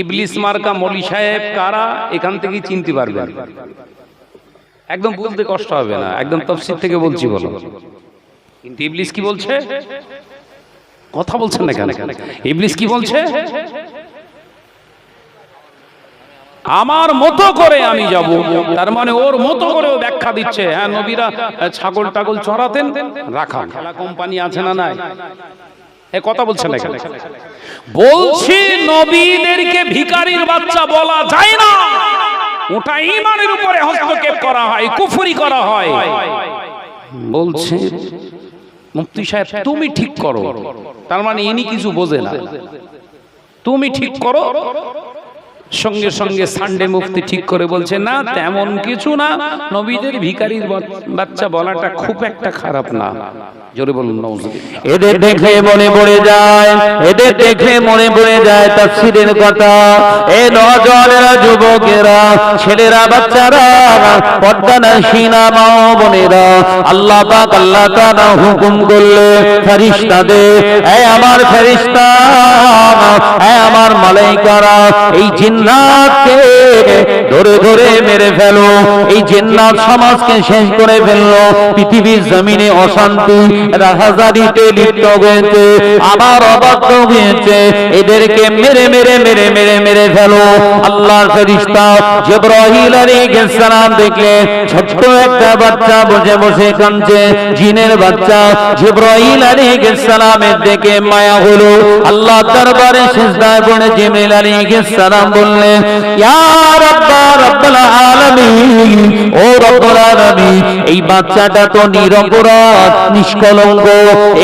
ইবলিস মার্কা মলি সাহেব কারা? এখান থেকে চিনতে পারবেন। একদম বলতে কষ্ট হবে না, একদম তফসির থেকে বলছি বলো। কিন্তু ইবলিস কি বলছে? কথা বলছেন না কেন? ইবলিস কি বলছে? আমার মতো করে আমি যাব, তার মানে ওর মতো করে ও ব্যাখ্যা দিচ্ছে। হ্যাঁ নবীরা ছাগল টাগল চড়াতেন, রাখা। খেলা কোম্পানি আছে না নাই? এ কথা বলছেন না বলছি নবীদেরকে ভিকারির বাচ্চা বলা যায় না। ওটা ইমানের উপরে হস্তক্ষেপ করা হয় কুফরি করা হয়। বলছে মুফতি সাহেব তুমি ঠিক করো। তার মানে ইনি কিছু বোঝে না। তুমি ঠিক করো। সঙ্গে সঙ্গে সানডে মুফতি ঠিক করে বলছে না তেমন কিছু না। নবীদের ভিখারির বাচ- বাচ্চা বলাটা খুব একটা খারাপ না। জোরে বলুন এদের দেখে মনে পড়ে যায় এদের দেখে মনে পড়ে যায় তাফসীরের কথা। এ নজনেরা যুবকেরা ছেলেরা বাচ্চারা সিনা মা বোনেরা আল্লাহ পাক আল্লাহ তাআলা হুকুম করলে ফেরেশতাদের এ আমার ফেরেশতা এ আমার মালাইকারা এই জিন্নাতকে ধরে ধরে মেরে ফেলো। এই জিন্নাত সমাজকে শেষ করে ফেলল। পৃথিবীর জমিনে অশান্তি, রাহাজারিতে লিপ্ত হয়েছে, আবার অবাধ্য হয়েছে। এদেরকে মেরে মেরে মেরে মেরে মেরে ফেলো। আল্লাহর ফেরিস্তা জিব্রাহিল আলাইহিস সালাম দেখলে ছোট্ট একটা বাচ্চা বসে বসে কাঁদছে। জিনের বাচ্চা জিব্রাহিল আলাইহিস সালামের দেখে মায়া হলো। আল্লাহ দরবারে সিজদায় পড়ে জিবরাইল আলাইহিস সালাম বললেন এই বাচ্চাটা তো নিরপরাধ, নিষ্কলঙ্ক,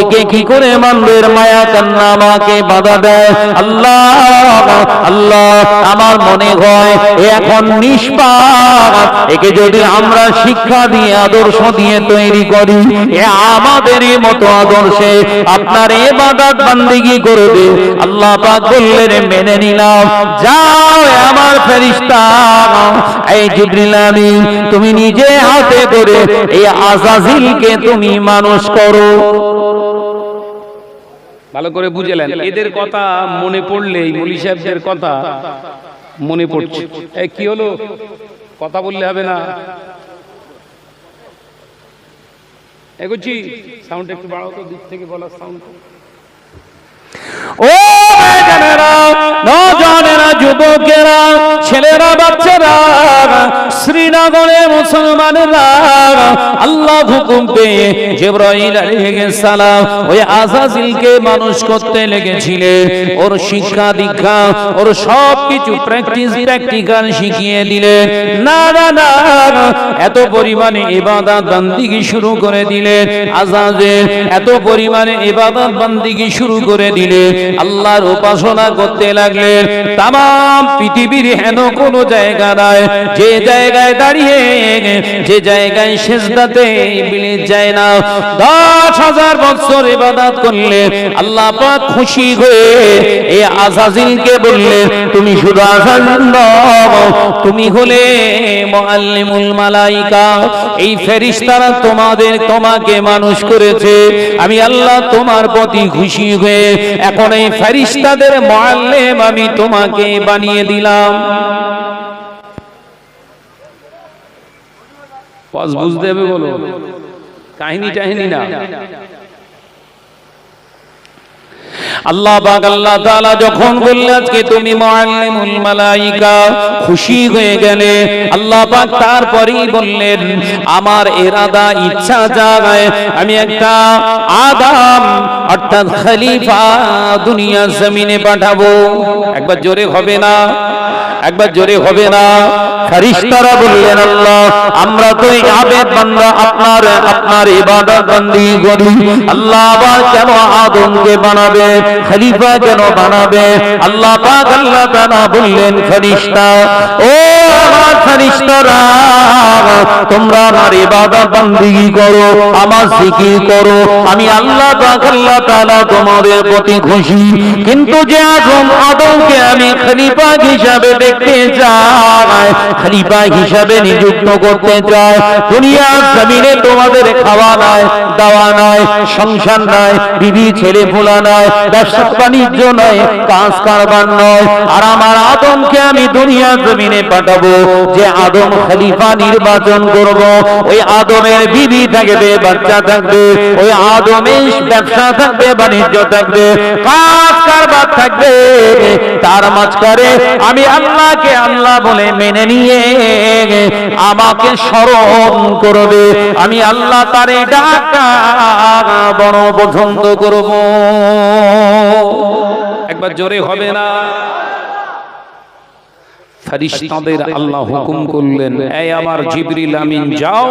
একে কি করে মানবের মায়া কান্না আমাকে বাধা দেয়। আল্লাহ আল্লাহ, আমার মনে হয় এখন নিষ্পাপ। একে যদি আমরা শিক্ষা দিয়ে, আদর্শ দিয়ে তৈরি করি, এ আমাদেরই মতো আদর্শে আপনার এ বাদাত বান্দিগি করবে। আল্লাহ বললেন মেনে নিলাম। এ আমার তুমি নিজে হাতে করে এই আজাজিলকে তুমি মানুষ করো। ভালো করে বুঝলেন, এদের কথা মনে পড়লে এই মলি সাহেবদের কথা মনে পড়ছে। কি হলো? কথা বললে হবে না। এগোচ্ছি। সাউন্ড একটু বাড়াও তো, দিক থেকে বলার সাউন্ড। ও নজনেরা যুবকেরা, ছেলেরা, বাচ্চারা, শ্রীনগরে মুসলমানেরা, আল্লাহ হুকুম পেয়ে আলাইহিস সালাম ওই আজাজিলকে মানুষ করতে লেগেছিলেন ওর শিক্ষা দীক্ষা, ওর সব কিছু প্র্যাকটিস, প্র্যাকটিক্যাল শিখিয়ে দিলেন না না না, এত পরিমাণে ইবাদত বান্দিগি শুরু করে দিলেন আজাজের এত পরিমাণে ইবাদত বান্দিগি শুরু করে দিলেন আল্লাহর উপাসনা করতে লাগলেন তাম পৃথিবীর হেন কোন জায়গা নাই। যে জায়গায় দাঁড়িয়ে, যে জায়গায় শেষদাতে মিলে যায় না। দশ হাজার বছর ইবাদত করলে আল্লাহ পাক খুশি হয়ে এই আজাজিলকে বললে, তুমি শুধু আজাজিল তুমি হলে মুআল্লিমুল মালাইকা। এই ফেরেশতারা তোমাদের তোমাকে মানুষ করেছে। আমি আল্লাহ তোমার প্রতি খুশি হয়ে এখন এই ফেরিস্তাদের মোয়াল্লেম আমি তোমাকে বানিয়ে দিলাম। বুঝতে হবে বলো। কাহিনী টাহিনী না। আল্লাহ পাক, আল্লাহ তাআলা যখন বললেন আজকে তুমি মুআল্লিমুল মালাইকা, খুশি হয়ে গেলে, আল্লাহ পাক তারপরেই বললেন, আমার ইরাদা ইচ্ছা জাগায়, আমি একটা আদম, অর্থাৎ খলিফা দুনিয়া জমিনে পাঠাবো। একবার জোরে হবে না? একবার জোরে হবে না? ফেরেশতারা বললেন, আল্লাহ, আমরা তো এই আবেদ বান্দা, আপনার আপনার ইবাদত বন্দি করি। আল্লাহ আবার কেন আদমকে বানাবে? খলিফা কেন বানাবে। আল্লাহ পাক আল্লাহ তাআলা বললেন ফেরেশতা ও তোমরা আমার ইবাদত বান্দিগি করো, আমার জিকির করো। আমি আল্লাহ পাক তোমাদের প্রতি খুশি। কিন্তু যে আদম আদমকে আমি খলিফা হিসাবে দেখতে চাই, খলিফা হিসাবে নিযুক্ত করতে চাই। দুনিয়ার জমিনে তোমাদের খাওয়া নাই, দাওয়া নাই, সংসার নাই, বিবি, ছেলে ফোলা নাই, ব্যবসা বাণিজ্য নয় কাজ কারবার নয়। আর আমার আদমকে আমি দুনিয়া জমিনে পাঠাবো। যে আদম খলিফা নির্বাচন করব ওই আদমের বিবি থাকবে বাচ্চা থাকবে ওই আদমের ব্যবসা থাকবে বাণিজ্য থাকবে কাজ কারবার থাকবে। তার মাঝখানে আমি আল্লাহকে আল্লাহ বলে মেনে নিয়ে আমাকে স্মরণ করবে। আমি আল্লাহ তারে ডাকা বড় পছন্দ করব। একবার জোরে হবে না। ফেরেশতাদের আল্লাহ হুকুম করলেন এই আমার জিবরিল আমিন যাও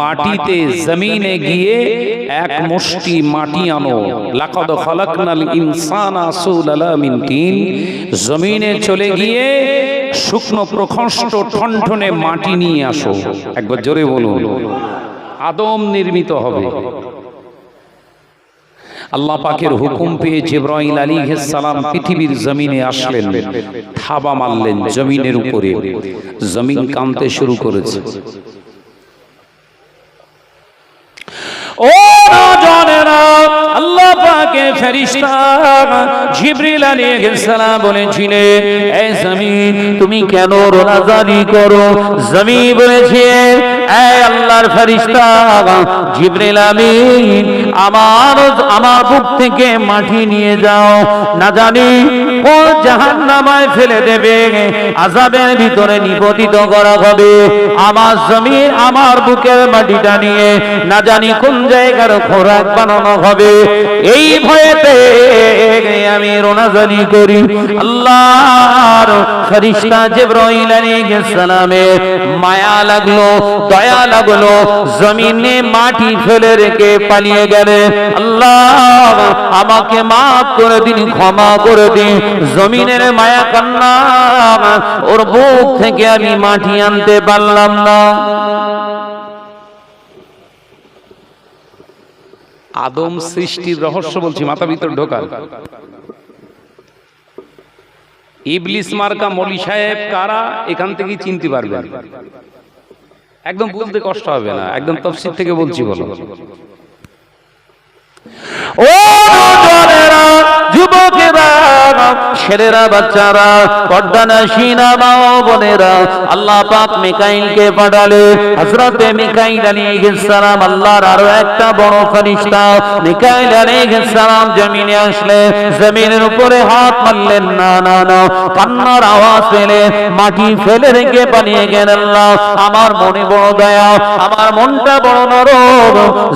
মাটিতে জমিনে গিয়ে এক মুষ্টি মাটি আনো। লাকাদ খালাকনাল ইনসানা সুলালা মিন তিন। জমিনে চলে গিয়ে শুকনো প্রখষ্ট ঠনঠনে মাটি নিয়ে আসো। একবার জোরে বলুন। আদম নির্মিত হবে। আল্লাহ পাকের হুকুম পেয়ে জিব্রাইল আলাইহিস সালাম পৃথিবীর জমিনে আসলেন। থাবা মারলেন জমিনের উপরে। জমিন কাঁপতে শুরু করেছে। ও আল্লাহ পাকে ফেরেশতা জিবরিল আলাইহিস সালাম বলেছিলেন এই জমিন তুমি কেন রোনাজারি করো? জমি বলেছে আমার বুক থেকে নিয়ে যাও। না জানি ও ফেলে দেবে ভিতরে করা হবে। আমার জমিন, আমার বুকের মাটিটা নিয়ে না জানি কোন জায়গার খোরাক বানানো হবে। এই ভয়েতে আমি রোনাজারি করি। আল্লাহর ফেরেশতা জিবরাইল আলাইহিস মায়া লাগল। দয়া লাগল জমিনে মাটি ফেলে রেখে পালিয়ে গেলে আল্লাহ আমাকে মাফ করে দিন, ক্ষমা করে দিন। জমিনের মায়া কান্না ওর বুক থেকে আমি মাটি আনতে পারলাম না। আদম সৃষ্টির রহস্য বলছি, মাথা ভিতর ঢোকাল ইবলিস মার্কা মলি সাহেব কারা? এখান থেকেই চিনতে পারবেন। একদম বলতে কষ্ট হবে না। একদম তফসির থেকে বলছি বলো। ও ছেলেরা, বাচ্চারা পর্দানা সিনা মা ও বোনেরা, আল্লাহ পাক মিকাইলকে পাঠালে, হযরতে মিকাইল আলাইহিস সালাম আল্লাহর আরও একটা বড় ফেরেশতা মিকাইল আলাইহিস সালাম জমিনে আসলে, জমিনের উপরে হাত মারলেন, না না না। কান্নার আওয়াজ পেলে, মাটি ফেলে রেখে পালিয়ে গেলেন আল্লাহ। আমার মনে বড় দয়া, আমার মনটা বড় নরম।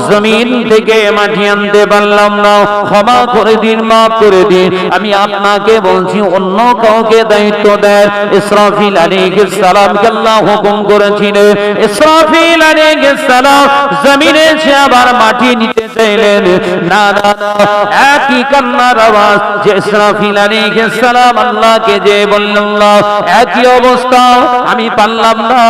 জমিন থেকে মাটি আনতে পারলাম না। ক্ষমা করে দিন, মাফ করে দিন। আমি আপনাকে বলছি, অন্য কাউকে দায়িত্ব দেন ইসরাফিল আলাইহিস সালামকে আল্লাহ হুকুম করেছিলেন ইসরাফিল আলাইহিস সালাম জমিনে সে আবার মাটি নিতে চাইলেন না একই কান্নার আওয়াজ যে ইসরাফিল আলাইহিস সালাম আল্লাহকে যে আল্লাহ, একই অবস্থা, আমি পারলাম না।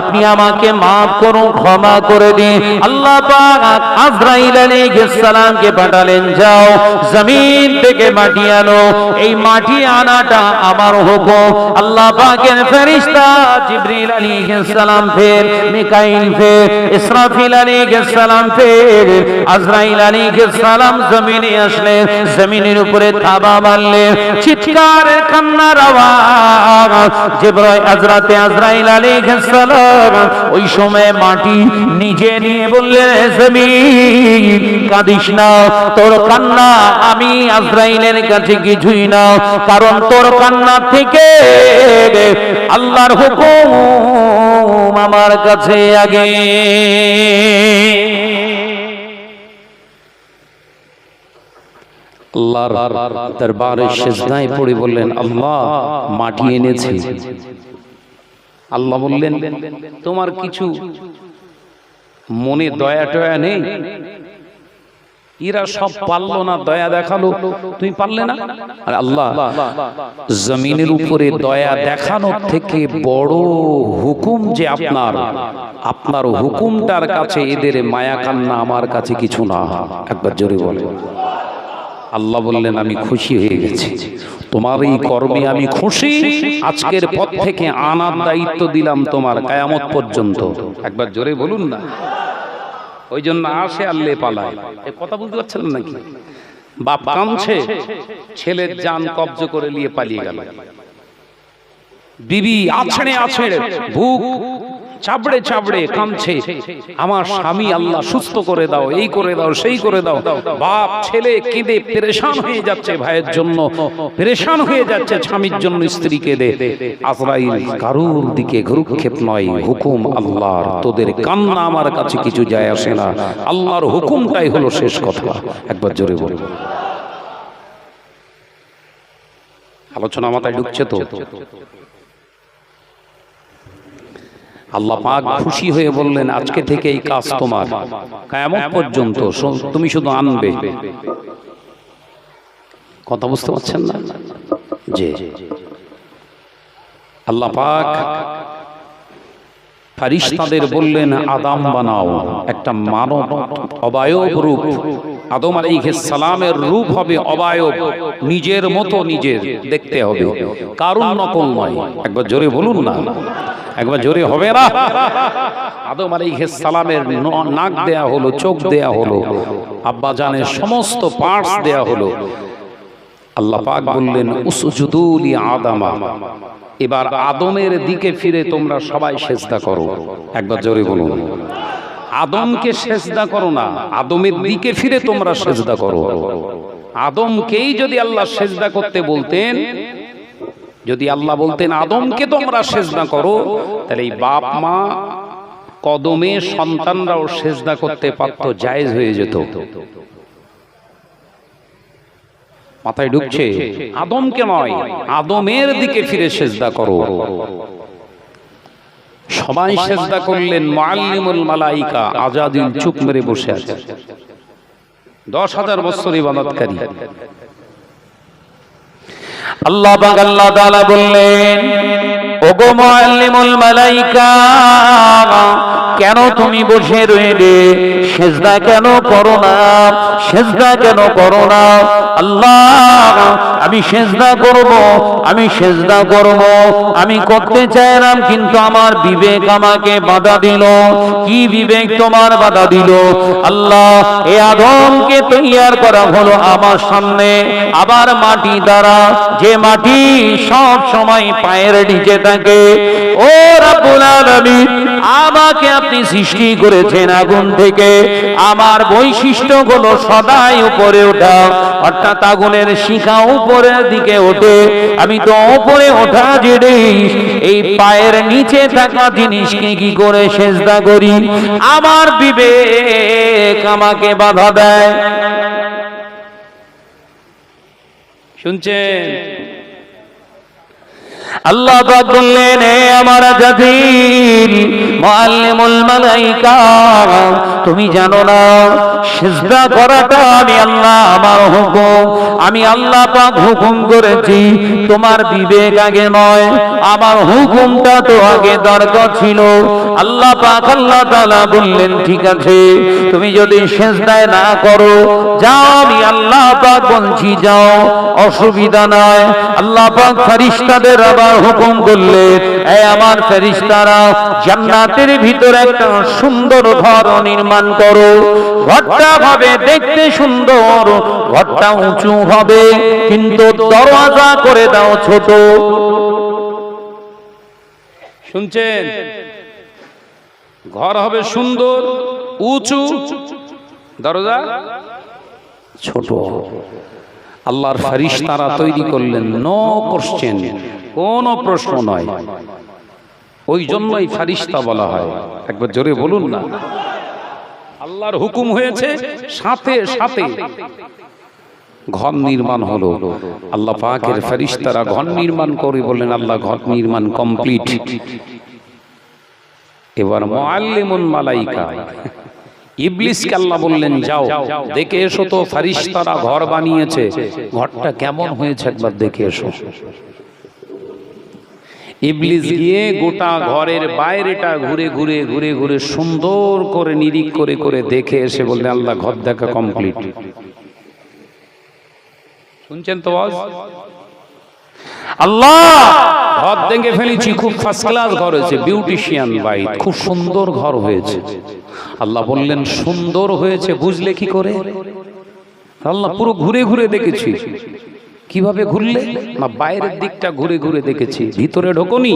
আপনি আমাকে মাফ করুন, ক্ষমা করে দিন। আল্লাহ পাক আজরাইল আলাইহিস সালামকে পাঠালেন, যাও, জমিন থেকে মাটি আনো। এই মাটি আনাটা আমার হুকুম। আল্লাহ পাকের ফেরেশতা জিবরিল আলাইহিস সালাম ফের, মিকাইল ফের, ইসরাফিল আলাইহিস সালাম ফের আজরাইল আলাইহিস সালাম জমিনে আসলেন জমিনের উপরে থাবা মারলেন চিৎকার, কান্নার আওয়াজ। জিবরাইল আজরাতে আজরাইল আলাইহিস সালাম, ওই সময় মাটি নিজে নিয়ে বললেন জমিন, কাঁদিস না, তোর কান্না আমি আজরাইলের কাছে কিছুই না, কারণ তোর কান্না থেকে আল্লাহর হুকুম আমার কাছে আগে। আল্লাহর দরবারে সেজদায় পড়ে বললেন, আল্লাহ, মাটি এনেছি। আল্লাহ বললেন, তোমার কিছু মনে দয়া টয়া নেই? এরা সব পারল না, দয়া দেখাল। তুমি পারলে না? আর আল্লাহ, জমিনের উপরে দয়া দেখানোর থেকে বড় হুকুম যে আপনার আপনার হুকুমটার কাছে এদের মায়া কান্না আমার কাছে কিছু না। একবার জোরে বলে। আল্লাহ বললেন, আমি খুশি হয়ে গেছি। তোমার এই কর্মে আমি খুশি। আজকের পর থেকে আনার দায়িত্ব দিলাম তোমার কায়ামত পর্যন্ত। একবার জোরে বলুন না। ওই জন্য আসে আল্লে পালায়। এ কথা বুঝতে পারছেন নাকি? বাপ কামছে ছেলের জান কবজ করে নিয়ে পালিয়ে গেল। বিবি আছড়ে আছড়ে বুক চাবড়ে চাবড়ে কামছে আমার স্বামী আল্লাহ সুস্থ করে দাও, এই করে দাও, সেই করে দাও। বাপ, ছেলে কেঁদে পেরেশান হয়ে যাচ্ছে ভাইয়ের জন্য। পেরেশান হয়ে যাচ্ছে স্বামীর জন্য স্ত্রী কেঁদে আজরাইল কারুর দিকে ঘুরুক্ষেপ নয়। হুকুম আল্লাহর। তোদের কান্না আমার কাছে কিছু যায় আসে না। আল্লাহর হুকুমটাই হলো শেষ কথা। একবার জোরে বলব আলোচনা মাথায় ঢুকছে তো? আল্লাহ পাক খুশি হয়ে বললেন, আজকে থেকে এই কাজ তোমার। কেমন পর্যন্ত তুমি শুধু আনবে। কথা বুঝতে পারছেন না? যে আল্লাহ পাক ফারিস্তাদের বললেন আদাম বানাও একটা মানব অবায়ব রূপ। আদম আলাইহিস সালামের রূপ হবে অবায়ব নিজের মতো নিজের দেখতে হবে। কারণ নকল নয়। একবার জোরে বলুন না। একবার জোরে হবে না। আদম আলাইহিস সালামের নাক দেয়া হলো চোখ দেয়া হলো। আব্বা জানের সমস্ত পার্টস দেয়া হলো। আল্লাহ পাক বললেন উসজুদুলি আদামা। এবার আদমের দিকে ফিরে তোমরা সবাই সেজদা করো। একবার জোরে বলুন। আদমকে সেজদা করো না। আদমের দিকে ফিরে তোমরা সেজদা করো। আদমকেই যদি আল্লাহ সেজদা করতে বলতেন যদি আল্লাহ বলতেন আদমকে তোমরা সেজদা করো তাহলে এই বাপ মা কদমে সন্তানরাও সেজদা করতে পারত জায়েজ হয়ে যেত। মাথায় ঢুকছে, আদমকে নয়, আদমের দিকে ফিরে সেজদা করো। সবাই সেজদা করলেন মাল্লিমুল মালাইকা আজাদিন চুপ মেরে বসে আছে। দশ হাজার বছর ইবাদতকারী। আল্লাহ আল্লাহ তাআলা বললেন কেন তুমি বসে রইলে? সেজদা কেন করো না? সেজদা কেন করো না? আল্লাহ, আমি সেজদা করব, আমি সেজদা করব। আমি করতে চাইলাম, কিন্তু আমার বিবেক আমাকে বাধা দিল। কি বিবেক তোমার বাধা দিল? আল্লাহ, এ আদমকে তৈয়ার করা হলো আমার সামনে। আবার মাটি দ্বারা, যে মাটি সব সময় পায়ের নিচে থাকে ও রাব্বুল আলামিন, আমাকে আপনি সৃষ্টি করেছেন আগুন থেকে। আমার বৈশিষ্ট্যগুলো সদাই উপরে ওঠা, অর্থাৎ আগুনের শিখা উপরের দিকে ওঠে। আমি তো উপরে ওঠা জিনিস এই পায়ের নিচে থাকা জিনিসকে কি করে সেজদা করি? আমার বিবেক আমাকে বাধা দেয়। শুনছেন? আল্লাহ বললেন আমার জাতির মুআল্লিমুল মালাইকা, তুমি জানো না, সিজদা করাটা আমি আল্লাহ, আমার হুকুম। আমি আল্লাহ পাক হুকুম করেছি, তোমার বিবেক আগে নয়, আমার হুকুমটা তো আগে দরকার ছিল। আল্লাহ পাক, আল্লাহ তাআলা বললেন, ঠিক আছে, তুমি যদি সেজদায় না করো, যাও আমি আল্লাহ পাক বলছি, যাও, অসুবিধা নয়। আল্লাহ পাক ফেরেশতাদের আবার হুকুম করলেন এই আমার ফেরেশতারা জান্নাতের ভিতরে একটা সুন্দর ঘর নির্মাণ করো। ঘরটা হবে দেখতে সুন্দর, ঘরটা উঁচু হবে, কিন্তু দরওয়াজা করে দাও ছোট। শুনছেন? ঘর হবে সুন্দর, উঁচু। দরজা ছোট। আল্লাহর ফারিস্তারা তৈরি করলেন নো কোশ্চেন কোনো প্রশ্ন নয়। ওই জন্যই ফারিস্তা বলা হয়। একবার জোরে বলুন না। আল্লাহর হুকুম হয়েছে সাথে সাথে ঘর নির্মাণ হলো। আল্লাহ পাকের ফেরিস্তারা ঘর নির্মাণ করে বললেন, আল্লাহ, ঘর নির্মাণ কমপ্লিট। এবার মুআল্লিমুন মালাইকা। ইবলিসকে আল্লাহ বললেন, যাও, দেখে এসো তো, ফারিস্তারা ঘর বানিয়েছে। ঘরটা কেমন হয়েছে একবার দেখে এসো। ইবলিস গিয়ে গোটা ঘরের বাইরেটা ঘুরে ঘুরে ঘুরে ঘুরে সুন্দর করে নিরিখ করে করে দেখে এসে বললেন আল্লাহ, ঘর দেখা কমপ্লিট শুনছেন তো? আল্লাহ, ঘর দেখে ফেলেছি, খুব ফার্স্ট ক্লাস ঘর হয়েছে বিউটিশিয়ান বাইট খুব সুন্দর ঘর হয়েছে। আল্লাহ বললেন, সুন্দর হয়েছে, বুঝলে কি করে? আল্লাহ, পুরো ঘুরে ঘুরে দেখেছি। কীভাবে ঘুরলে? না, বাইরের দিকটা ঘুরে ঘুরে দেখেছি, ভিতরে ঢোকনি।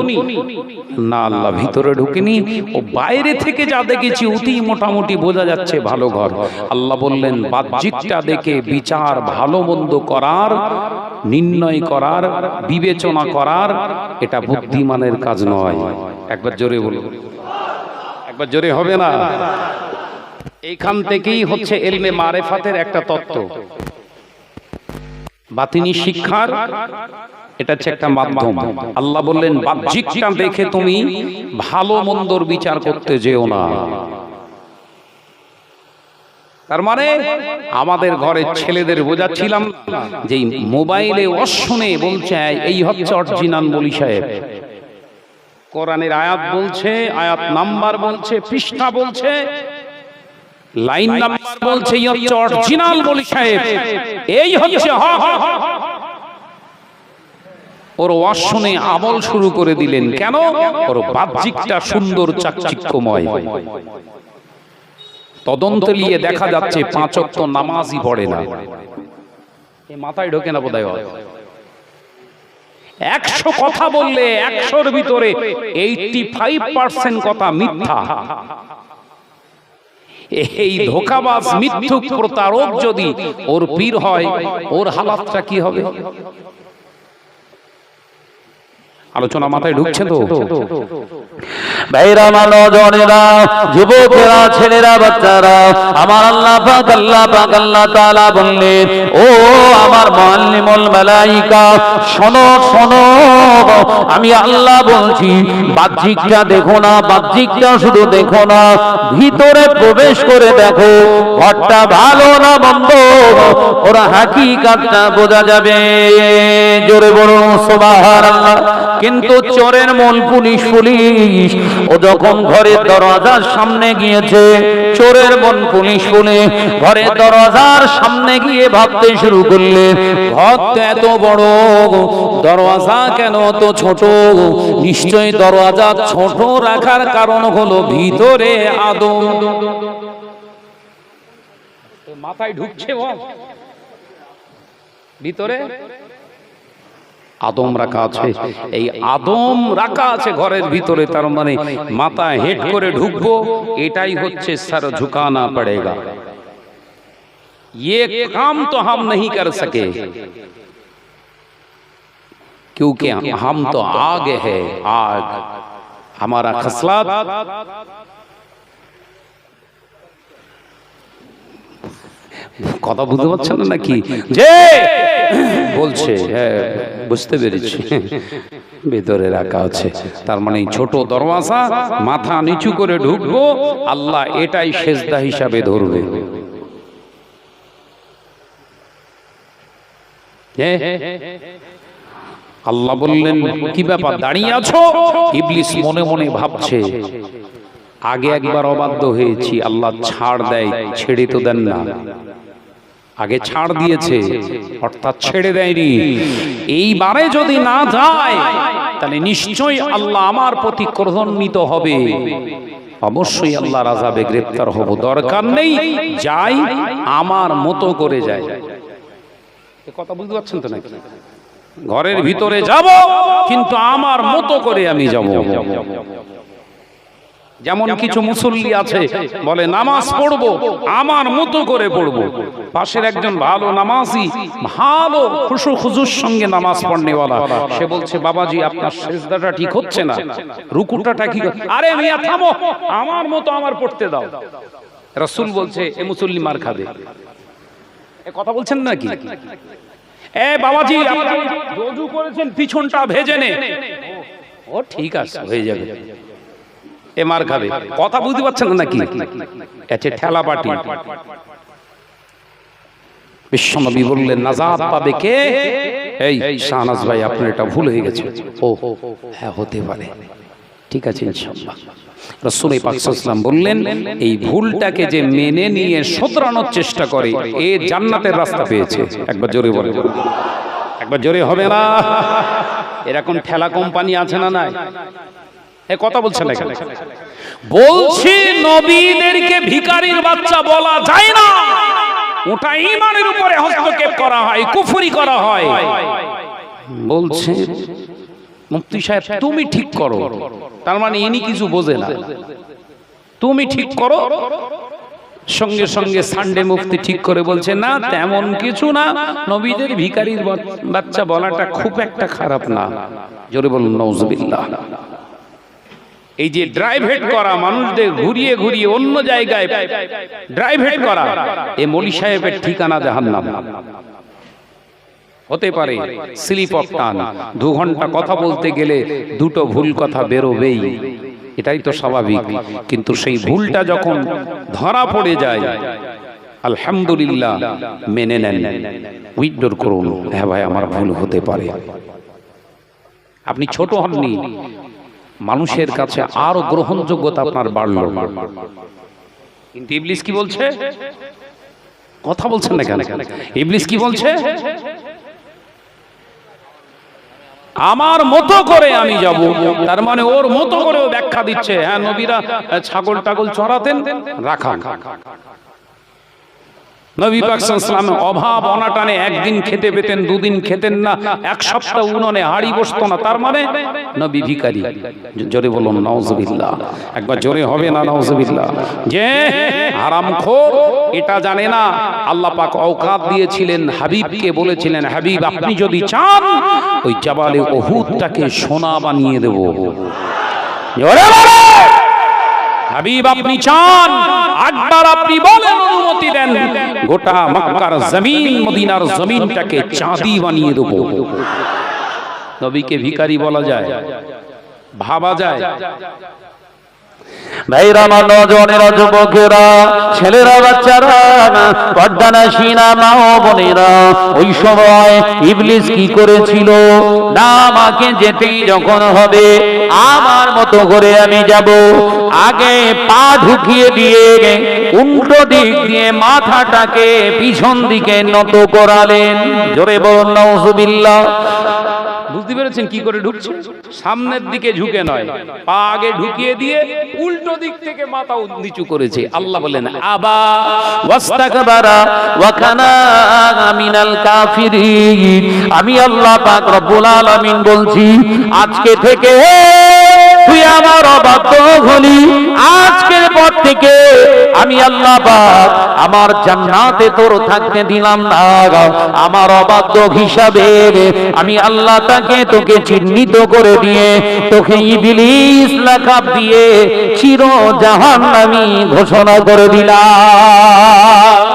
না, আল্লাহ, ভিতরে ঢুকিনি। ও বাইরে থেকে যা দেখেছি, অতি মোটামুটি বোঝা যাচ্ছে ভালো ঘর। আল্লাহ বললেন, বাহ্যিকটা দেখে বিচার ভালো মন্দ করার, নির্ণয় করার, বিবেচনা করার, এটা বুদ্ধিমানের কাজ নয়। একবার জোরে বলুন। একবার জোরে হবে না? এইখান থেকেই হচ্ছে এলমে মারেফাতের একটা তত্ত্ব। বাতিনি শিক্ষার এটা হচ্ছে একটা মাধ্যম। আল্লাহ বললেন বাহ্যিকটা দেখে তুমি ভালো মন্দর বিচার করতে যেও না। তার মানে আমাদের ঘরের ছেলেদের বোঝাচ্ছিলাম যে মোবাইলে অশুনে বলছে এই হচ্ছে অরিজিনাল বলি সাহেব। কোরআনের আয়াত বলছে আয়াত নাম্বার বলছে পৃষ্ঠা বলছে লাইন নাম্বার বলছে এই হচ্ছে অরিজিনাল বলি সাহেব। এই হচ্ছে হ হ হ। ওর অশ্বনে আমল শুরু করে দিলেন। কেন? ওর বাহ্যিকটা সুন্দর চাকচিক্যময়। তদন্ত নিয়ে দেখা যাচ্ছে পাঁচক্ত নামাজই পড়ে না। এ মাথায় ঢোকে না বোধহয় ওর। একশো কথা বললে একশোর ভিতরে এইটি ফাইভ পার্সেন্ট কথা মিথ্যা। এই ধোকাবাজ মিথ্যুক প্রতারক যদি ওর পীর হয় ওর হালাতটা কি হবে? আলোচনা মাথায় ঢুকছে তো? ভাইরা মানজনেরা যুবকেরা ছেলেরা বাচ্চারা আমার আল্লাহ পাক আল্লাহ পাক আল্লাহ তাআলা বললেন ও আমার মুআল্লিমুল মালাইকা শোনো শোনো আমি আল্লাহ বলছি বাহ্যিকটা দেখো না বাহ্যিকটা শুধু দেখো না ভিতরে প্রবেশ করে দেখো ঘরটা ভালো না মন্দ ওরা হাকি হাকিকাতটা বোঝা যাবে। জোরে বলুন সুবহানাল্লাহ। কিন্তু চোরের মন পুলিশ পুলিশ। ও যখন ঘরের দরজার সামনে গিয়েছে, চোরের মন পুলিশ পুলিশ ঘরের দরজার সামনে গিয়ে ভাবতে শুরু করলে ঘর তো এত বড় দরওয়াজা কেন তো ছোট? নিশ্চয়ই দরওয়াজা ছোট রাখার কারণ হলো ভিতরে আদম। মাথায় ঢুকছে ভিতরে? আদম রাখা আছে এই আদম রাখা আছে ঘরের ভিতরে তার মানে মাথা হেড করে ঢুকবো এটাই হচ্ছে সর ঝুকানা পড়েগা ये काम तो हम नहीं कर सके क्योंकि हम तो आग है आग हमारा खसलात কথা বুঝতে পারছেন না নাকি? যে বলছে হ্যাঁ বুঝতে পেরেছি। ভেতরে রাখা আছে। তার মানে এই ছোট দরওয়াজা মাথা নিচু করে ঢুকবো আল্লাহ এটাই সেজদা হিসাবে ধরবে। আল্লাহ বললেন কি ব্যাপার দাঁড়িয়ে আছো? ইবলিস মনে মনে ভাবছে। আগে একবার অবাধ্য হয়েছি আল্লাহ ছাড় দেয় ছেড়ে তো দেন না। আগে ছাড় দিয়েছে অর্থাৎ ছেড়ে দেয়নি। এইবারে যদি না যায় তাহলে নিশ্চয়ই আল্লাহ আমার প্রতি ক্রোধান্বিত হবে। অবশ্যই আল্লাহ রাজাবে গ্রেপ্তার হব। দরকার নেই যাই আমার মতো করে যায়। কথা বুঝতে পারছেন তো নাকি? ঘরের ভিতরে যাব কিন্তু আমার মতো করে আমি যাব। যেমন কিছু মুসল্লি আছে বলে নামাজ পড়ব আমার মতো করে পড়ব। পাশের একজন ভালো নামাজি ভালো খুশু খুজুর সঙ্গে নামাজ পড়নেওয়ালা সে বলছে বাবাজি আপনার সেজদাটা ঠিক হচ্ছে না রুকুটা ঠিক আরে মিয়া থামো আমার মতো আমার পড়তে দাও। রসুল বলছে এ মুসল্লি মার খাবে। এ কথা বলছেন নাকি? এ বাবাজি রজু করেছেন পিছনটা ভেজে নে। ও ঠিক আছে হয়ে যাবে। এ মার খাবে। কথা বুঝতে পারছেন না নাকি? এছে ঠেলা পাটি। বিশ্বনবী বললেন, নাজাত পাবে কে? এই শাহনাজ ভাই, আপনার এটা ভুল হয়ে গেছে। ও হ্যাঁ হতে পারে। ঠিক আছে, ইনশাআল্লাহ। রাসূল পাক সাল্লাম বললেন, এই ভুলটাকে যে মেনে নিয়ে শোধরানোর চেষ্টা করে, এ জান্নাতের রাস্তা পেয়েছে। একবার জোরে বলে একবার জোরে হবে না? এরকম ঠেলা কোম্পানি আছে না নাই? এ কথা বলছেন এখানে বলছি নবীদেরকে ভিখারির বাচ্চা বলা যায় না। ওটা ইমানের উপরে হস্তক্ষেপ করা হয় কুফরি করা হয়। বলছে মুফতি সাহেব তুমি ঠিক করো। তার মানে ইনি কিছু বোঝে না। তুমি ঠিক করো। সঙ্গে সঙ্গে সানডে মুফতি ঠিক করে বলছে না তেমন কিছু না। নবীদের ভিখারির বা- বাচ্চা বলাটা খুব একটা খারাপ না। জোরে বলুন নওজবিল্লাহ এই যে ড্রাইভেট করা, মানুষদের ঘুরিয়ে ঘুরিয়ে অন্য জায়গায় ড্রাইভেট করা, এ মলি সাহেবের ঠিকানা জাহান্নাম। হতে পারে স্লিপ অফ টান দু ঘণ্টা কথা বলতে গেলে দুটো ভুল কথা বেরোবেই। এটাই তো স্বাভাবিক, কিন্তু সেই ভুলটা যখন ধরা পড়ে যায়, আলহামদুলিল্লাহ মেনে নেন। উইথড্র করুন। হ্যাঁ ভাই, আমার ভুল হতে পারে। আপনি ছোট হননি মানুষের কাছে আরও গ্রহণযোগ্যতা আপনার বাড়লো। কিন্তু ইবলিস কি বলছে? কথা বলছেন না কেন? ইবলিস কি বলছে? আমার মতো করে আমি যাব। তার মানে ওর মতো করেও ব্যাখ্যা দিচ্ছে। হ্যাঁ নবীরা ছাগল টাগল চড়াতেন রাখা নবী পাক সাল্লাল্লাহু অভাব অনাটানে একদিন খেতে পেতেন, দুদিন খেতেন না, এক সপ্তাহ উননে হাড়ি বসতো না, তার মানে নবী ভিখারি জোরে বলুন, নাউজুবিল্লাহ। একবার জোরে হবে না, নাউজুবিল্লাহ। যে হারামখোর এটা জানে না, আল্লাহ পাক অওকাত দিয়েছিলেন, হাবিবকে বলেছিলেন, হাবিব, আপনি যদি চান, ওই জাবালে ওহুদটাকে সোনা বানিয়ে দেব। জোরে হাবিব, আপনি চান একবার আপনি বলেন, অনুমতি দেন। গোটা মক্কার জমিন, মদিনার জমিনটাকে চাঁদি বানিয়ে দেবো। নবীকে ভিখারি বলা যায়, ভাবা যায়। ভাইরা আমার নজনেরা যুবকেরা, ছেলেরা, বাচ্চারা পর্দানা সিনা মা ও বোনেরা, ওই সময় ইবলিস কি করেছিল? না, আমাকে যেতেই যখন হবে, আমার মতো করে আমি যাব। আগে পা ঢুকিয়ে দিয়ে উল্টো দিক দিয়ে মাথাটাকে পিছন দিকে নত করালেন। জোরে বলুন বুঝতে পেরেছেন কি করে ঢুকছে? সামনের দিকে ঝুঁকে নয়, পা আগে ঢুকিয়ে দিয়ে উল্টো দিক থেকে মাথা নিচু করেছে। আল্লাহ বলেন, আবা ওয়াস্তাকবারা ওয়া কানা মিনাল কাফিরিন। আমি আল্লাহ পাক রব্বুল আলামিন বলছি, আজকে থেকে তুই আমার অবাধ্য হলি। আজকের পর থেকে আমি আল্লাহ আমার জান্নাতে তোর থাকতে দিলাম না আমার অবাধ্য হিসাবে আমি আল্লাহ তাকে তোকে চিহ্নিত করে দিয়ে তোকে ইবলিস লাকাব দিয়ে চির জাহান্নামী ঘোষণা করে দিলাম।